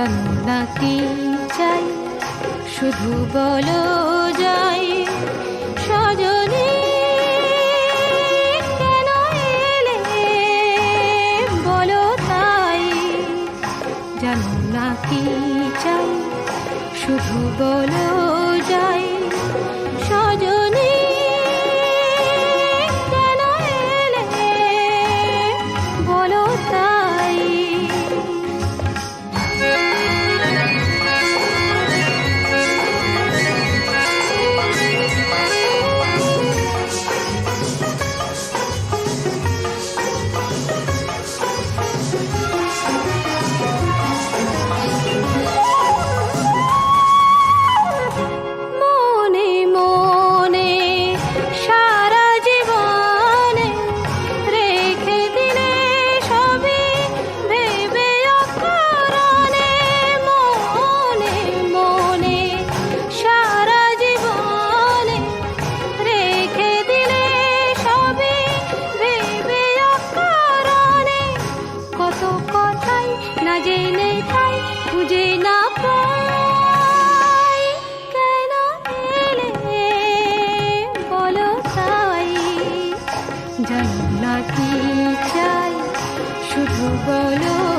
জানো না কি চাই, শুধু বলো যাই সজনী জানো না কি চাই, শুধু বলো যাই না কি চাই? শুধু বলো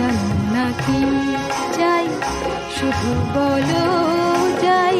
জানো নাকি যাই শুধু বলো যাই।